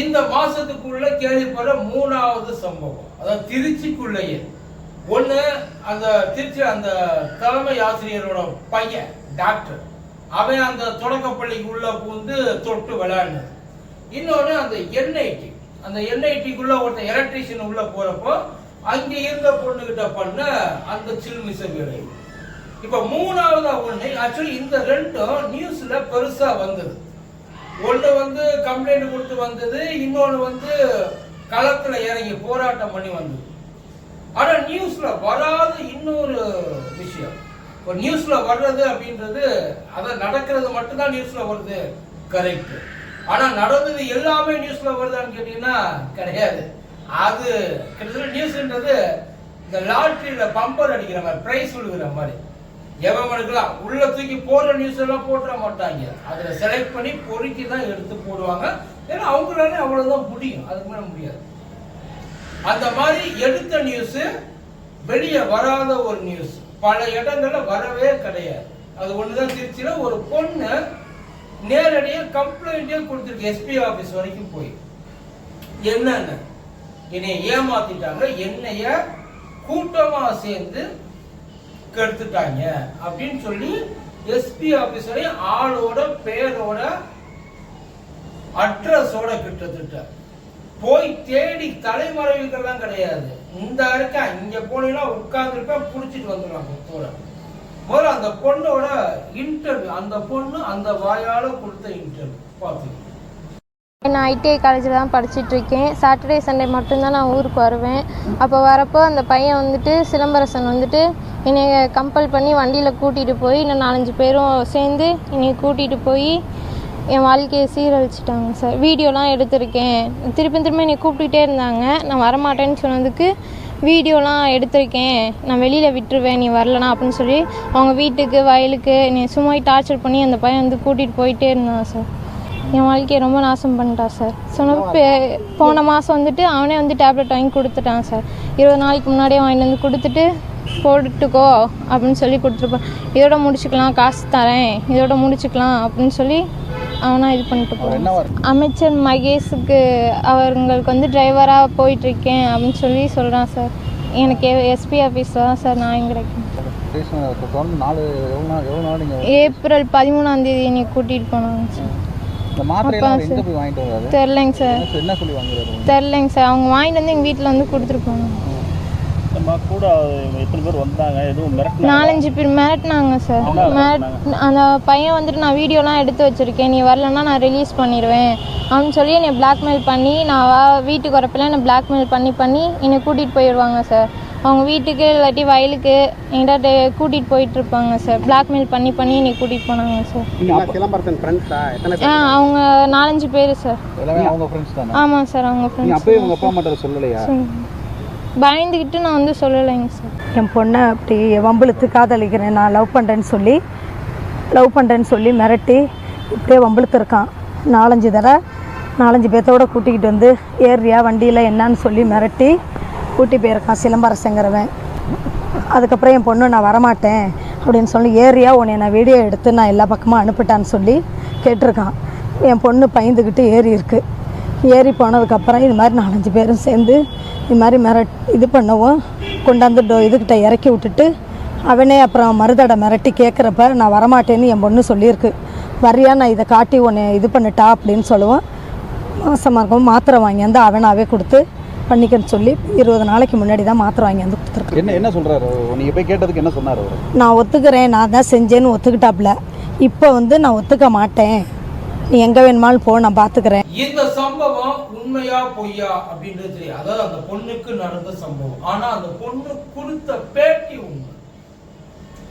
இந்த மாசத்துக்குள்ள கேள்விப்படுற மூணாவது சம்பவம். அதாவது திருச்சிக்குள்ளேயே. ஒன்று அந்த திருச்சி அந்த தலைமை ஆசிரியரோட பையன் டாக்டர் அவன் அந்த தொடக்கப்பள்ளிக்கு உள்ள பூந்து தொட்டு விளையாடினது இன்னொன்று அந்த என்ஐடி அந்த என்ஐடிக்குள்ள ஒருத்தன் எலக்ட்ரீஷியன் உள்ள போறப்போ அங்கே இருந்த பொண்ணுகிட்ட பண்ண அந்த சில்மிச வேலை இப்போ மூணாவது ஒன்று ஆக்சுவலி இந்த ரெண்டும் நியூஸ்ல பெருசா வந்தது. ஒன்று வந்து கம்ப்ளைண்ட் கொடுத்து வந்தது இன்னொன்று வந்து களத்தில் இறங்கி போராட்டம் பண்ணி வந்தது. ஆனால் நியூஸில் வராத இன்னொரு விஷயம். இப்போ நியூஸில் வர்றது அப்படின்றது அதை நடக்கிறது மட்டும்தான் நியூஸில் வருது. கரெக்ட் ஆனால் நடந்தது எல்லாமே நியூஸில் வருதான்னு கேட்டிங்கன்னா கிடையாது. அது கிட்டத்தட்ட நியூஸ்ன்றது இந்த லாட்ரியில் பம்பர் அடிக்கிற மாதிரி ப்ரைஸ் விழுகிற மாதிரி. எவன் உள்ள தூக்கி போடுற நியூஸ் எல்லாம் போட்டுற மாட்டாங்க. அதுல செலக்ட் பண்ணி பொறுக்கி தான் எடுத்து போடுவாங்க. ஏன்னா அவங்களாலே அவ்வளவுதான் முடியும். அதுக்கு மேல முடியாது. அந்த மாதிரி எடுத்த நியூஸ் வெளியே வராத ஒரு நியூஸ் பல இடங்கள்ல வரவே கிடையாது. அது ஒண்ணுதான் திருச்சியில ஒரு பொண்ணு நேரடியாக கம்ப்ளைண்டே கொடுத்துருக்கு. எஸ்பி ஆபீஸ் வரைக்கும் போய். என்னன்னு? என்னை ஏமாத்திட்டாங்க. என்னைய கூட்டமாக சேர்ந்து கெடுத்துட்டாங்க அப்படின்னு சொல்லி எஸ்பி ஆபீஸ் ஆளோட பேரோட அட்ரஸோட கிட்டத்தட்ட. போய் தேடி தலைமறைவுகள்லாம் கிடையாது. இந்த இருக்கா இங்க போனா உட்கார்ந்துருப்பேன் புடிச்சிட்டு வந்துடுவாங்க தோட முதல்ல அந்த பொண்ணோட இன்டர்வியூ அந்த பொண்ணு அந்த வாயால கொடுத்த இன்டர்வியூ பார்த்துக்கோங்க நான் ஐடிஐ காலேஜில் தான் படிச்சுட்டு இருக்கேன் சாட்டர்டே சண்டே மட்டும்தான் நான் ஊருக்கு வருவேன். அப்போ வரப்போ அந்த பையன் வந்துட்டு சிலம்பரசன் வந்துட்டு என்னை கம்பல் பண்ணி வண்டியில் கூட்டிகிட்டு போய் இன்னும் நாலஞ்சு பேரும் சேர்ந்து என்னை கூட்டிகிட்டு போய் என் வாழ்க்கையை சீரழிச்சிட்டாங்க சார். வீடியோலாம் எடுத்திருக்கேன். திருப்பி திரும்ப என்னை கூப்பிட்டுட்டே இருந்தாங்க. நான் வரமாட்டேன்னு சொன்னதுக்கு வீடியோலாம் எடுத்திருக்கேன். நான் வெளியில் விட்டுருவேன் நீ வரலனா அப்படின்னு சொல்லி அவங்க வீட்டுக்கு வயலுக்கு என்னை சும்மா டார்ச்சர் பண்ணி அந்த பையன் வந்து கூட்டிகிட்டு போயிட்டே இருந்தான் சார். என் வாழ்க்கையை ரொம்ப நாசம் பண்ணிட்டான் சார். சொன்ன போன மாதம் வந்துட்டு அவனே வந்து டேப்லெட் வாங்கி கொடுத்துட்டான் சார். இருபது நாளைக்கு முன்னாடியே வாங்கிட்டு வந்து கொடுத்துட்டு போட்டுக்கோ அப்படின்னு சொல்லி கொடுத்துருப்பான். இதோட முடிச்சுக்கலாம் காசு தரேன் இதோட முடிச்சுக்கலாம் அப்படின்னு சொல்லி அவனா இது பண்ணிட்டு போவான் அமைச்சர் மகேஷுக்கு அவங்களுக்கு வந்து டிரைவராக போயிட்டுருக்கேன் அப்படின்னு சொல்லி சொல்கிறான் சார். எனக்கு எஸ்பி ஆஃபீஸில் தான் சார் நான் கிடைக்கும் ஏப்ரல் பதிமூணாம் தேதி என்னை கூட்டிகிட்டு போனாங்க சார். தெரிலங்க சார். என்ன சொ- என்ன சொல்லி வாங்குறாரு தெரிலங்க சார். அவங்க வாங்கிட்டு வந்து எங்கள் வீட்டில் வந்து கொடுத்துருப்பாங்க நம்ம கூட எத்தனை பேர் வந்தாங்க? எதுவும் மிரட்டினாங்க நாலஞ்சு பேர் மிரட்டினாங்க சார். அந்த பையன் வந்துட்டு நான் வீடியோலாம் எடுத்து வச்சுருக்கேன். நீ வரலன்னா நான் ரிலீஸ் பண்ணிடுவேன் அப்படின்னு சொல்லி என்னை blackmail பண்ணி நான் வா வீட்டுக்கு வரப்பெல்லாம் என்னை blackmail பண்ணி பண்ணி என்னை கூட்டிகிட்டு போயிடுவாங்க சார். அவங்க வீட்டுக்கு இல்லாட்டி வயலுக்கு என்கிட்ட கூட்டிகிட்டு போயிட்டு இருப்பாங்க சார் blackmail பண்ணி பண்ணி என்னை கூட்டிகிட்டு போனாங்க சார். ஆ அவங்க நாலஞ்சு பேர் சார். எல்லாமே அவங்க ஃப்ரெண்ட்ஸ் தானே? ஆமாம் சார் அவங்க ஃப்ரெண்ட்ஸ் பயந்துக்கிட்டு நான் வந்து சொல்லலைங்க சார். என் பொண்ணை அப்படி வம்பிழுத்து காதலிக்கிறேன். நான் லவ் பண்ணுறேன்னு சொல்லி லவ் பண்ணுறேன்னு சொல்லி மிரட்டி இப்படியே வம்பிழுத்துருக்கான் நாலஞ்சு தடவை நாலஞ்சு பேர்த்தோட கூட்டிக்கிட்டு வந்து ஏறியா வண்டியில் என்னன்னு சொல்லி மிரட்டி கூட்டி போயிருக்கான் சிலம்பரசங்கிறவன். அதுக்கப்புறம் என் பொண்ணு நான் வரமாட்டேன் அப்படின்னு சொல்லி ஏறியா உன்னை நான் வீடியோ எடுத்து நான் எல்லா பக்கமும் அனுப்பிட்டான்னு சொல்லி கேட்டிருக்கான். என் பொண்ணு பயந்துக்கிட்டு ஏறி இருக்கு. ஏறி போனதுக்கப்புறம் இது மாதிரி நாலஞ்சு பேரும் சேர்ந்து இது மாதிரி மிரட் இது பண்ணவும் கொண்டாந்து டோ இதுக்கிட்ட இறக்கி விட்டுட்டு அவனே அப்புறம் மருதடை மிரட்டி கேட்குறப்ப நான் வரமாட்டேன்னு என் பொண்ணு சொல்லியிருக்கு. வரியா நான் இதை காட்டி உன்னை இது பண்ணிட்டா? அப்படின்னு சொல்லுவோம். மாதமாக இருக்கும் மாத்திரை வாங்கியாந்து அவனாவே கொடுத்து பண்ணிக்கன்னு சொல்லி இருபது நாளைக்கு முன்னாடி தான் மாத்திரை வாங்கியாந்து கொடுத்துருக்கேன் என்ன என்ன சொல்கிறாரு நீங்கள் போய் கேட்டதுக்கு என்ன சொன்னார் நான் ஒத்துக்கிறேன் நான் தான் செஞ்சேன்னு ஒத்துக்கிட்டாப்புல. இப்போ வந்து நான் ஒத்துக்க மாட்டேன். நீ எங்கே வேணுமாலும் போ நான் பார்த்துக்கிறேன் இந்த சம்பவம் உண்மையா பொய்யா அப்படின்றது தெரியும் அதாவது அந்த பொண்ணுக்கு நடந்த சம்பவம். ஆனா அந்த பொண்ணு கொடுத்த பேட்டி உண்மை.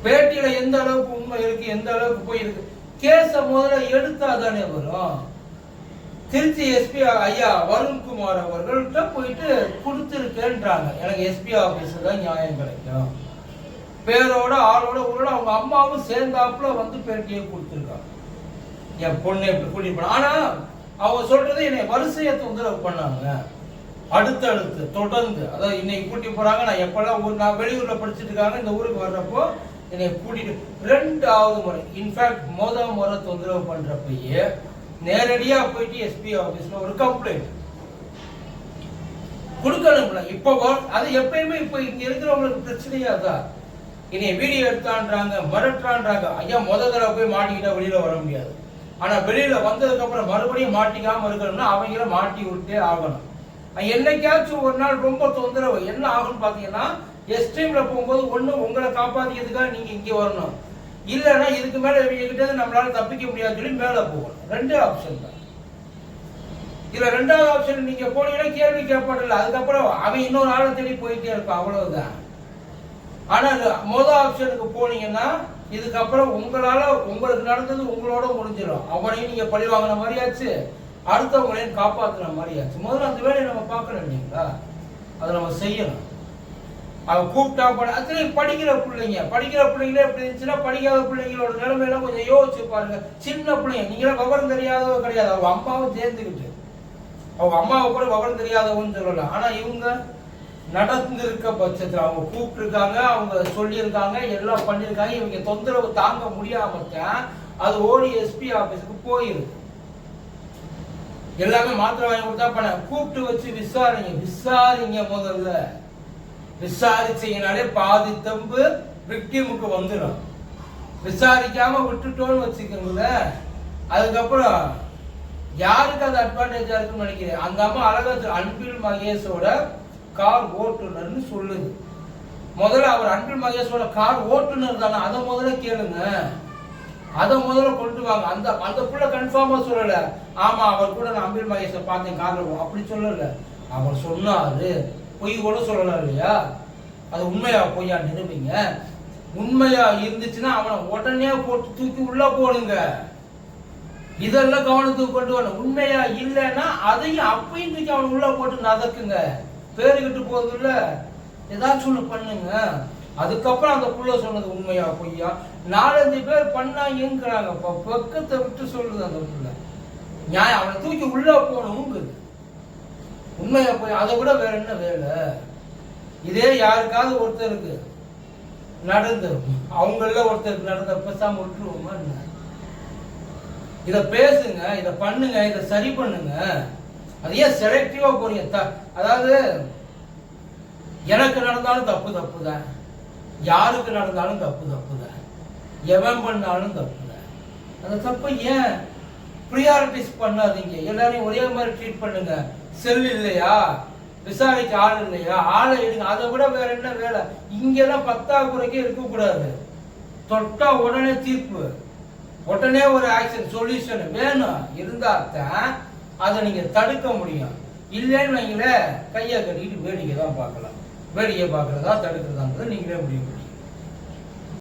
பேட்டியில எந்த அளவுக்கு உண்மை இருக்கு எந்த அளவுக்கு போய் இருக்கு? கேஸ முதல்ல எடுத்தா தானே வரும். திருச்சி எஸ்பி ஐயா வருண்குமார் அவர்கள்ட்ட போயிட்டு கொடுத்துருக்கேன்றாங்க. எனக்கு எஸ்பி ஆஃபீஸில் தான் நியாயம் கிடைக்கும். பேரோட ஆளோட ஊரோட அவங்க அம்மாவும் சேர்ந்தாப்புல வந்து பேட்டியை கொடுத்துருக்காங்க. என் பொண்ணு இப்படி கூட்டிட்டு போன. ஆனா அவங்க சொல்றது என்னை வரிசையை தொந்தரவு பண்ணாங்க. அடுத்தடுத்து தொடர்ந்து. அதாவது இன்னைக்கு கூட்டி போறாங்க. நான் எப்பெல்லாம் ஊர் நான் வெளியூர்ல படிச்சுட்டு இருக்காங்க இந்த ஊருக்கு வர்றப்போ என்னை கூட்டிட்டு ரெண்டாவது முறை இன்ஃபேக்ட் மோத முறை தொந்தரவு பண்றப்பயே நேரடியா போயிட்டு எஸ்பி ஆபீஸ்ல ஒரு கம்ப்ளைண்ட் கொடுக்கணும்ல. இப்போ அது எப்பயுமே இப்போ இங்க இருக்கிறவங்களுக்கு பிரச்சனையா தான் இனி வீடியோ எடுத்தான்றாங்க மிரட்டுறான்றாங்க. ஐயா முத தடவை போய் மாட்டிக்கிட்டா வெளியில வர முடியாது. ஆனா வெளியில வந்ததுக்கு அப்புறம் மறுபடியும் மாட்டிக்காம இருக்கணும்னா அவங்கள மாட்டி விட்டே ஆகணும். என்னைக்காச்சும் ஒரு நாள் ரொம்ப தொந்தரவு. என்ன ஆகும்னு பாத்தீங்கன்னா எஸ்ட்ரீம்ல போகும்போது ஒண்ணு உங்களை காப்பாத்திக்கிறதுக்காக நீங்க இங்கே வரணும். இல்லைன்னா இதுக்கு மேல இவங்ககிட்ட நம்மளால தப்பிக்க முடியாதுன்னு சொல்லி மேல போகணும். ரெண்டு ஆப்ஷன் தான். இதுல ரெண்டாவது ஆப்ஷன் நீங்க போனீங்கன்னா கேள்வி கேட்பாடல அதுக்கப்புறம் அவன் இன்னொரு ஆளை தேடி போயிட்டே இருப்பான் அவ்வளவுதான். ஆனா மொதல் ஆப்ஷனுக்கு போனீங்கன்னா இதுக்கப்புறம் உங்களால உங்களுக்கு நடந்தது உங்களோட முடிஞ்சிடும். அவனையும் நீங்க பழி வாங்கின மாதிரியாச்சு அடுத்தவங்களையும் காப்பாத்துன மாதிரியாச்சு. முதல்ல அந்த வேலையை நம்ம பார்க்கணும் இல்லைங்களா? அதை நம்ம செய்யணும். அவன் கூப்பிட்டா பட அதுல படிக்கிற பிள்ளைங்க படிக்கிற பிள்ளைங்களே எப்படி இருந்துச்சுன்னா படிக்காத பிள்ளைங்களோட நிலைமையெல்லாம் கொஞ்சம் யோசிச்சு பாருங்க. சின்ன பிள்ளைங்க நீங்களாம் விவரம் தெரியாதவ கிடையாது. அவங்க அம்மாவும் சேர்ந்துக்கிட்டு. அவங்க அம்மாவை கூட விவரம் தெரியாதவன்னு சொல்லலாம் ஆனா இவங்க நடந்திருக்க பட்சத்துல அவங்க கூப்பிட்டுருக்காங்க அவங்க சொல்லியிருக்காங்க எல்லாம் பண்ணியிருக்காங்க. இவங்க தொந்தரவு தாங்க முடியாம அது ஓடி எஸ்பி ஆபீஸ்க்கு போயிருக்கு எல்லாமே மாத்திரை வாங்கி கொடுத்தா பண்ண. கூப்பிட்டு வச்சு விசாரிங்க. விசாரிங்க முதல்ல. விசாரிச்சீங்கனாலே பாதி தம்பு விக்டிமுக்கு வந்துடும். விசாரிக்காம விட்டுட்டோன்னு வச்சுக்கோங்களேன் அதுக்கப்புறம் யாருக்கு அது அட்வான்டேஜா இருக்குன்னு நினைக்கிறேன் அந்த அம்மா அழகா அன்பில் மகேஷோட கார் ஓட்டுநர்னு சொல்லுது. முதல்ல அவர் அன்பில் மகேஷோட கார் ஓட்டுநர் தானே அதை முதல்ல கேளுங்க. அதை முதல்ல கொண்டு வாங்க. அந்த அந்த புள்ள கன்ஃபார்மா சொல்லல. ஆமா அவர் கூட நான் அன்பில் மகேஷை பார்த்தேன் கார்ல அப்படி சொல்லல. அவர் சொன்னாரு பொய் கூட சொல்லலாம் இல்லையா? அது உண்மையா பொய்யா நிரூபிங்க. உண்மையா இருந்துச்சுன்னா அவனை உடனே போட்டு தூக்கி உள்ள போடுங்க. இதெல்லாம் கவனத்துக்கு கொண்டு வரணும். உண்மையா இல்லைன்னா அதையும் அப்பையும் தூக்கி அவன் உள்ள போட்டு நதக்குங்க பேருக்கிட்டு போகுது இல்ல ஏதாச்சும் ஒண்ணு பண்ணுங்க. அதுக்கப்புறம் அந்த புள்ள சொன்னது உண்மையா பொய்யா? நாலஞ்சு பேர் பண்ணாங்கிறாங்க பக்கத்தை விட்டு சொல்லுது அந்த புள்ள. நியாயம் அவனை தூக்கி உள்ள போகணுங்குது. உண்மையா போய் அதை விட வேற என்ன வேலை? இதே யாருக்காவது ஒருத்தருக்கு நடந்து அவங்கள ஒருத்தருக்கு நடந்த பேசாம விட்டுருவோமா என்ன? இதை பேசுங்க இதை பண்ணுங்க இத சரி பண்ணுங்க. அது ஏன் செலக்டிவா போறீங்க? த- அதாவது எனக்கு நடந்தாலும் தப்பு தப்பு தான். யாருக்கு நடந்தாலும் தப்பு தப்பு தான். எவன் பண்ணாலும் தப்பு தான். அந்த தப்பு ஏன் ப்ரியாரிட்டிஸ் பண்ணாதீங்க? எல்லாரையும் ஒரே மாதிரி ட்ரீட் பண்ணுங்க. செல் இல்லையா விசாரிக்க ஆள் இல்லையா ஆளை எடுங்க. அதை விட வேற என்ன வேலை? இங்கெல்லாம் பத்தாக்குறைக்கே இருக்கக்கூடாது. தொட்டா உடனே தீர்ப்பு. உடனே ஒரு ஆக்ஷன் சொல்யூஷன் வேணும். இருந்தால் தான் அதை நீங்க தடுக்க முடியும். இல்லைன்னு வைங்களேன் கையை கட்டிக்கிட்டு வேடிக்கை தான் பார்க்கலாம். வேடிக்கை பார்க்கறதா தடுக்கிறதாங்கிறத நீங்களே முடியும்